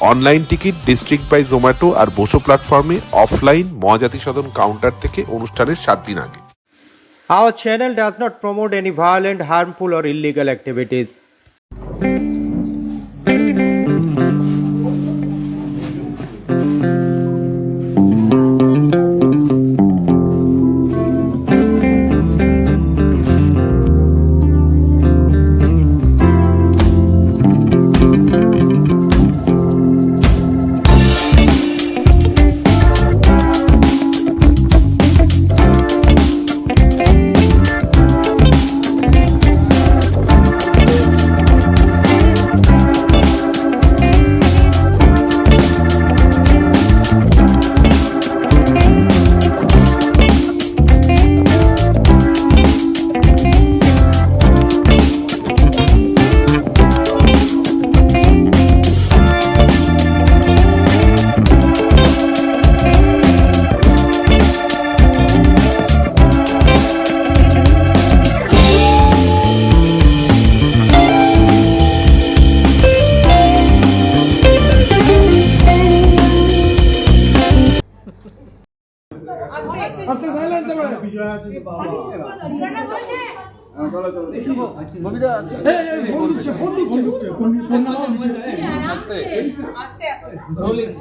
Online ticket district by Zomato আর বসো প্ল্যাটফর্মে offline Mahajati সদন counter থেকে অনুষ্ঠানের সাত দিন আগে Our channel does not promote any violent, harmful, or illegal activities.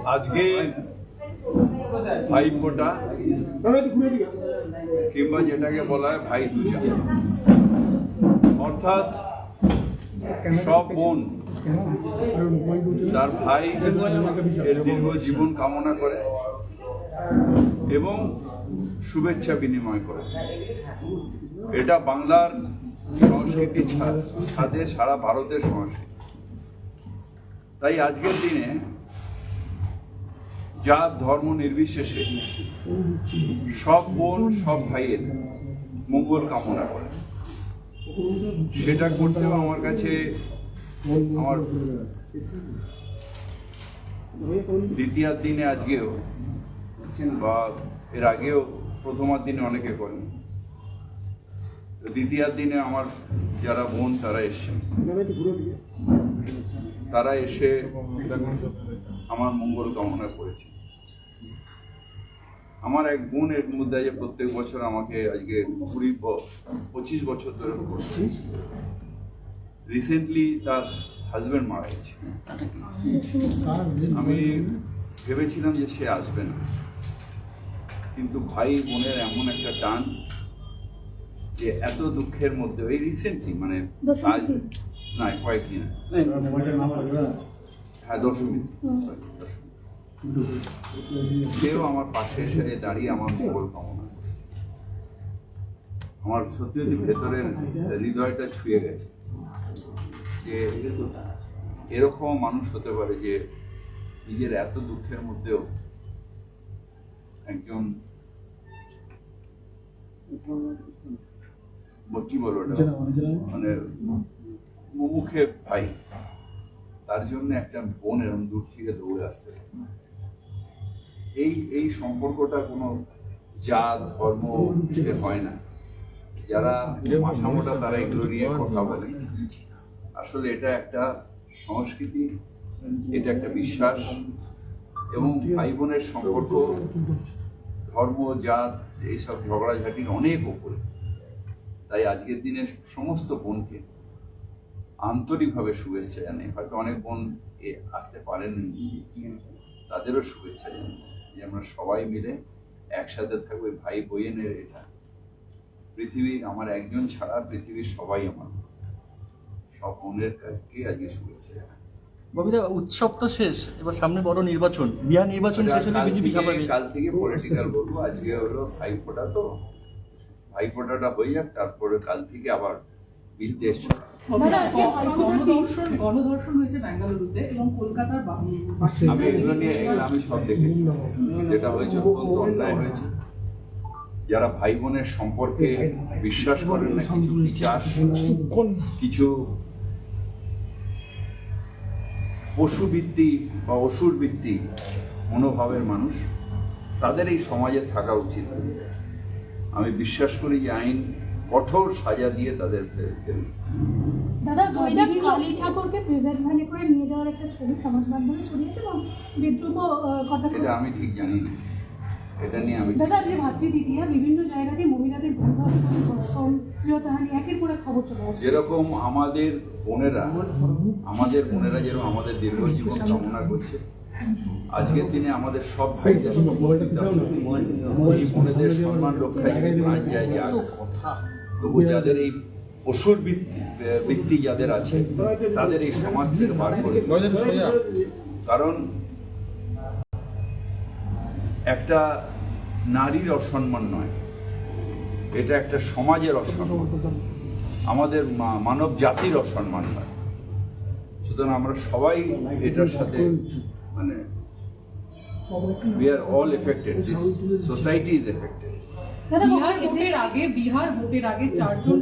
আজকে ভাই ফোটা কিংবা যেটাকে বলা হয় ভাই অর্থাৎ সব বোন। তার ভাই দীর্ঘ জীবন কামনা করে। এবং শুভেচ্ছা বিনিময় করে। এটা বাংলার সংস্কৃতি ছাদে সারা ভারতের সংস্কৃতি। তাই আজকের দিনে জাত ধর্ম নির্বিশেষে সব বোন, সব ভাইয়ের মঙ্গল কামনা করে। সেটা করতেও আমার কাছে আমার দ্বিতীয়ার দিনে আজকেও বা এর আগেও প্রথমার দিনে অনেকে করেন। দ্বিতীয়ার দিনে আমার যারা বোন, তারা এসছেন তারা এসে আমার মঙ্গল কামনা করেছে। আমার এক বোন এর মধ্যে যে প্রত্যেক বছর আমাকে আজকে কুড়ি পঁচিশ বছর ধরে করছে। রিসেন্টলি তার হাজব্যান্ড মারা গেছে। আমি ভেবেছিলাম যে সে আসবে না। কিন্তু ভাই বোনের এমন একটা টান যে এত দুঃখের মধ্যে এই রিসেন্টলি মানে আজ না কয়েকদিন হ্যাঁ দশমী। সেও আমার পাশে এসে দাঁড়িয়ে আমার মঙ্গল কামনা আমার সত্যি সত্যি ভেতরের হৃদয়টা ছুঁয়ে গেছে যে এরকম মানুষ হতে পারে যে নিজের এত দুঃখের মধ্যেও একজন কি বলব মানে মুখে ভাই। তার জন্য একটা বোন এরকম দূর থেকে দৌড়ে আসতে এই এই সম্পর্কটা কোনো জাত ধর্ম হয় না। যারা মাথামোটা তারা এগুলো নিয়ে কথা বলে। আসলে এটা একটা সংস্কৃতি এটা একটা বিশ্বাস। এবং ভাই বোনের সম্পর্ক ধর্ম জাত এইসব ঝগড়াঝাটির অনেক ওপরে। তাই আজকের দিনে সমস্ত বোনকে আন্তরিকভাবে শুভেচ্ছা জানাই। হয়তো অনেক বোন এ আসতে পারেননি তাদেরও শুভেচ্ছা জানাই। যে আমরা সবাই মিলে একসাথে থাকব ভাই বোনের এটা। পৃথিবীর আমার একজন ছাড়া পৃথিবীর সবাই আমার সব বোনের কাছে আজকে শুভেচ্ছা জানাই। ববিতা উৎসব তো শেষ এবার সামনে বড় নির্বাচন। বিহার নির্বাচন শেষ হলে বিজেপি ছাপাবে কাল থেকে পলিটিক্যাল বলব আজকে হলো তো। হয়ে যাক তারপরে কাল থেকে আবার বিল দেশ ছড়াবে। আজকে গণধর্ষণ গণধর্ষণ হয়েছে বেঙ্গালুরুতে এবং কলকাতার আমি এগুলো নিয়ে এগুলো আমি সব দেখেছি। যেটা হয়েছে অত্যন্ত অন্যায় হয়েছে। যারা ভাই বোনের সম্পর্কে বিশ্বাস করেন না কিছু পিচাস কিছু পশুবৃত্তি বা অসুরবৃত্তি মনোভাবের মানুষ তাদের এই সমাজে থাকা উচিত। আমি বিশ্বাস করি যে আইন কঠোর সাজা দিয়ে তাদের দাদা কালী ঠাকুরকে প্রেজেন্ট ভ্যানে করে নিয়ে যাওয়ার একটা ছবি সমাজ মাধ্যমে ছড়িয়েছে বিদ্রুপ কথা এটা আমি ঠিক জানি না। এটা নিয়ে আমি দাদা আজকে ভাতৃদ্বিতীয়া বিভিন্ন জায়গাতে মহিলাদের গণধর্ষণ ধর্ষণ শ্লীলতাহানি একের পর এক খবর চলে আসছে। যেরকম আমাদের বোনেরা আমাদের বোনেরা যেরকম আমাদের দীর্ঘ জীবন কামনা করছে আজকের দিনে আমাদের সব ভাইদের সম্মান দিতে হবে। এই বোনেদের সম্মান রক্ষায় প্রাণ যায় যাক তবু যাদের এই বৃত্তি বৃত্তি যাদের আছে তাদের এই সমাজ থেকে বার করে কারণ একটা নারীর অসম্মান নয় এটা একটা সমাজের অসম্মান। আমাদের মা- মানব জাতির অসম্মান নয়। সুতরাং আমরা সবাই এটার সাথে মানে we are all affected this society is affected Bihar ভোটের আগে বিহার ভোটের আগে চারজন